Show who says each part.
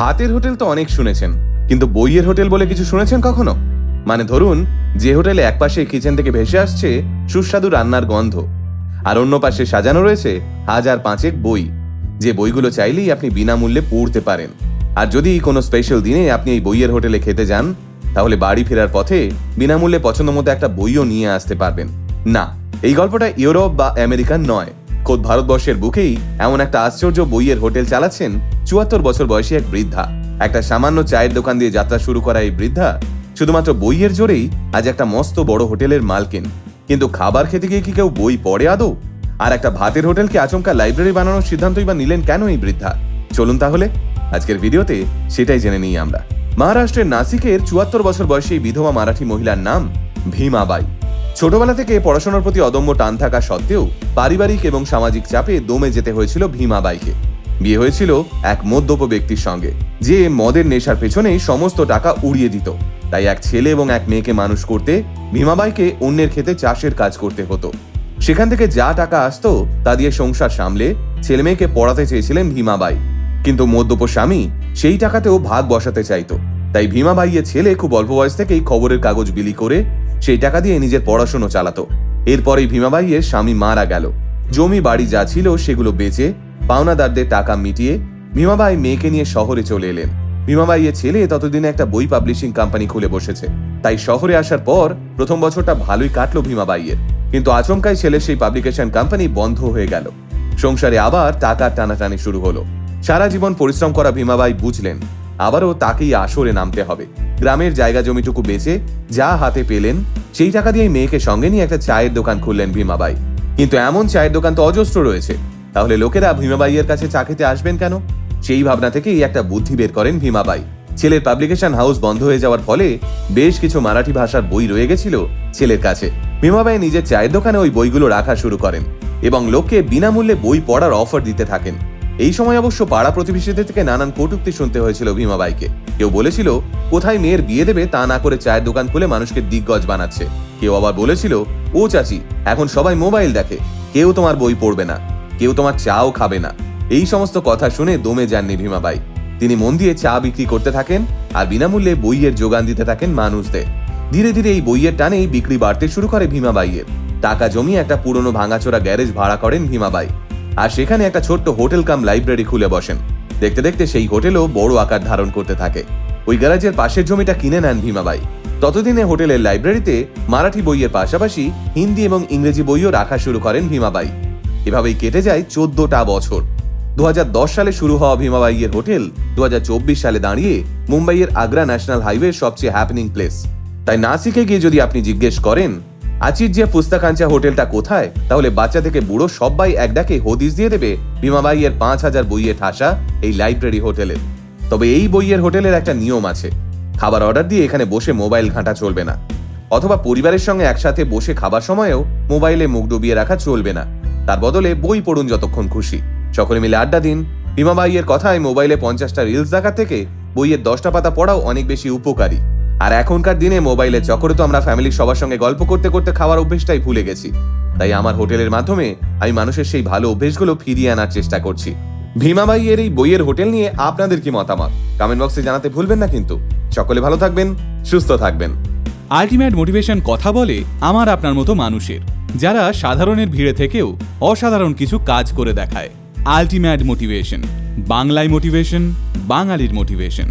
Speaker 1: ভাতের হোটেল তো অনেক শুনেছেন, কিন্তু বইয়ের হোটেল বলে কিছু শুনেছেন কখনো? মানে ধরুন, যে হোটেলে একপাশে কিচেন থেকে ভেসে আসছে সুস্বাদু রান্নার গন্ধ, আর অন্য পাশে সাজানো রয়েছে হাজার পাঁচেক বই, যে বইগুলো চাইলেই আপনি বিনামূল্যে পড়তে পারেন। আর যদি কোনো স্পেশাল দিনে আপনি এই বইয়ের হোটেলে খেতে যান, তাহলে বাড়ি ফেরার পথে বিনামূল্যে পছন্দ মতো একটা বইও নিয়ে আসতে পারবেন। না, এই গল্পটা ইউরোপ বা আমেরিকান নয়। খোদ ভারতবর্ষের বুকেই এমন একটা আশ্চর্য বইয়ের হোটেল চালাচ্ছেন চুয়াত্তর বছর বয়সী এক বৃদ্ধা। একটা সামান্য চায়ের দোকান দিয়ে যাত্রা শুরু করা এই বৃদ্ধা শুধুমাত্র বইয়ের জোরেই আজ একটা মস্ত বড় হোটেলের মালকিন। কিন্তু খাবার খেতে গিয়ে কি কেউ বই পড়ে আদৌ? আর একটা ভাতের হোটেলকে আচমকা লাইব্রেরি বানানোর সিদ্ধান্তই বা নিলেন কেন এই বৃদ্ধা? চলুন তাহলে, আজকের ভিডিওতে সেটাই জেনে নিই আমরা। মহারাষ্ট্রের নাসিকের চুয়াত্তর বছর বয়সী বিধবা মারাঠি মহিলার নাম ভীমাবাই। ছোটবেলা থেকে পড়াশোনার প্রতি অদম্য টান থাকা সত্ত্বেও পারিবারিক এবং সামাজিক চাপে দমে যেতে হয়েছিল ভীমাবাইকে বিয়ে হয়েছিল এক মদ্যপ ব্যক্তির সঙ্গে, যে মদের নেশার পেছনেই সমস্ত টাকা উড়িয়ে দিত। তাই এক ছেলে এবং এক মেয়েকে মানুষ করতে ভীমাবাইকে অন্যের খেতে চাষের কাজ করতে হতো। সেখান থেকে যা টাকা আসতো, তা দিয়ে সংসার সামলে ছেলে মেয়েকে পড়াতে চেয়েছিলেন ভীমাবাই কিন্তু মদ্যপ স্বামী সেই টাকাতেও ভাগ বসাতে চাইতো। তাই ভীমাবাইয়ের ছেলে খুব অল্প বয়স থেকেই খবরের কাগজ বিলি করে সেই টাকা দিয়ে নিজের পড়াশুনো চালাতো। এরপরেই ভীমাবাইয়ের স্বামী মারা গেল। জমি, বাড়ি যা ছিল সেগুলো বেচে পাওনাদারদের টাকা মিটিয়ে ভীমাবাই মেয়েকে নিয়ে শহরে চলে এলেন। ভীমাবাইয়ের ছেলে ততদিনে একটা বই পাবলিশিং কোম্পানি খুলে বসেছে। তাই শহরে আসার পর প্রথম বছরটা ভালোই কাটলো ভীমাবাইয়ের। কিন্তু আচমকাই ছেলের সেই পাবলিকেশন কোম্পানি বন্ধ হয়ে গেল। সংসারে আবার টাকার টানাটানি শুরু হলো। সারা জীবন পরিশ্রম করা ভীমাবাই বুঝলেন আবারও তাকেই আসরে নামতে হবে। গ্রামের জায়গা জমিটুকু বেচে যা হাতে পেলেন, সেই টাকা দিয়ে মেয়েকে সঙ্গে নিয়ে একটা চায়ের দোকান খুললেন ভীমাবাই। কিন্তু এমন চায়ের দোকান তো অজস্র রয়েছে। তাহলে লোকেরা ভীমাবাইয়ের কাছে চা খেতে আসবেন কেন? সেই ভাবনা থেকেই একটা বুদ্ধি বের করেন ভীমাবাই। ছেলের পাবলিকেশন হাউস বন্ধ হয়ে যাওয়ার ফলে বেশ কিছু মারাঠি ভাষার বই রয়ে গেছিল ছেলের কাছে। ভীমাবাই নিজের চায়ের দোকানে ওই বইগুলো রাখা শুরু করেন এবং লোককে বিনামূল্যে বই পড়ার অফার দিতে থাকেন। এই সময় অবশ্য পাড়া প্রতিবেশীদের থেকে নানান কটুক্তি শুনতে হয়েছিল ভীমাবাইকে কেউ বলেছিল, কোথায় মেয়ের বিয়ে দেবে তা না করে চায়ের দোকান খুলে মানুষকে দিগ্গজ বানাচ্ছে। কেউ আবার বলেছিল, ও চাচি, এখন সবাই মোবাইল দেখে। কেউ তোমার বই পড়বে না। কেউ তোমার চাও খাবে না। এই সমস্ত কথা শুনে দমে যাননি ভীমাবাই তিনি মন দিয়ে চা বিক্রি করতে থাকেন আর বিনামূল্যে বইয়ের যোগান দিতে থাকেন মানুষদের। ধীরে ধীরে এই বইয়ের টানেই বিক্রি বাড়তে শুরু করে ভীমাবাইয়ের টাকা জমিয়ে একটা পুরনো ভাঙাচোরা গ্যারেজ ভাড়া করেন ভীমাবাই আর সেখানে একটা ছোট্ট হোটেল কাম লাইব্রেরি খুলে বসেন। দেখতে দেখতে সেই হোটেলও বড় আকার ধারণ করতে থাকে। ওই গ্যারাজের পাশের জমিটা কিনে নেন ভীমাবাই ততদিনে হোটেলের লাইব্রেরিতে মারাঠি বইয়ের পাশাপাশি হিন্দি এবং ইংরেজি বইও রাখা শুরু করেন ভীমাবাই এভাবেই কেটে যায় চোদ্দটা বছর। দু হাজার দশ সালে শুরু হওয়া ভীমাবাইয়ের হোটেল দু হাজার চব্বিশ সালে দাঁড়িয়ে মুম্বাইয়ের আগ্রা ন্যাশনাল হাইওয়ে সবচেয়ে হ্যাপেনিং প্লেস তাই নাসিকে গিয়ে যদি আপনি জিজ্ঞেস করেন আচির যে পুস্তাকাঞ্চা হোটেলটা কোথায়? তাহলে বাচ্চা থেকে বুড়ো সবাই এক ডাকে হদিস দিয়ে দেবে ভীমাবাইয়ের পাঁচ হাজার বইয়ে ঠাসা এই লাইব্রেরি হোটেলের তবে এই বইয়ের হোটেলের একটা নিয়ম আছে, খাবার অর্ডার দিয়ে এখানে বসে মোবাইল ঘাঁটা চলবে না। অথবা পরিবারের সঙ্গে একসাথে বসে খাবার সময়েও মোবাইলে মুখ ডুবিয়ে রাখা চলবে না। তার বদলে বই পড়ুন যতক্ষণ খুশি। সকলে মিলে আড্ডা দিন। ভীমাবাইয়ের কথায় মোবাইলে পঞ্চাশটা রিলস দেখার থেকে বইয়ের দশটা পাতা পড়াও অনেক বেশি উপকারী। আর এখনকার দিনে মোবাইলের চক্করে তো আমরা ফ্যামিলির সবার সঙ্গে গল্প করতে করতে খাওয়ার অভ্যেসটাই ভুলে গেছি। তাই আমার হোটেলের মাধ্যমে আমি মানুষের সেই ভালো অভ্যেসগুলো ফিরিয়ে আনার চেষ্টা করছি। ভীমাবাইয়ের এই বইয়ের হোটেল নিয়ে আপনাদের কি মতামত? কমেন্ট বক্সে জানাতে ভুলবেন না কিন্তু। সকলে ভালো থাকবেন, সুস্থ থাকবেন।
Speaker 2: আলটিমেট মোটিভেশন কথা বলে আমার আপনার মতো মানুষের। যারা সাধারণের ভিড়ে থেকেও অসাধারণ কিছু কাজ করে দেখায়। আলটিমেট মোটিভেশন বাংলায় মোটিভেশন বাঙালির মোটিভেশন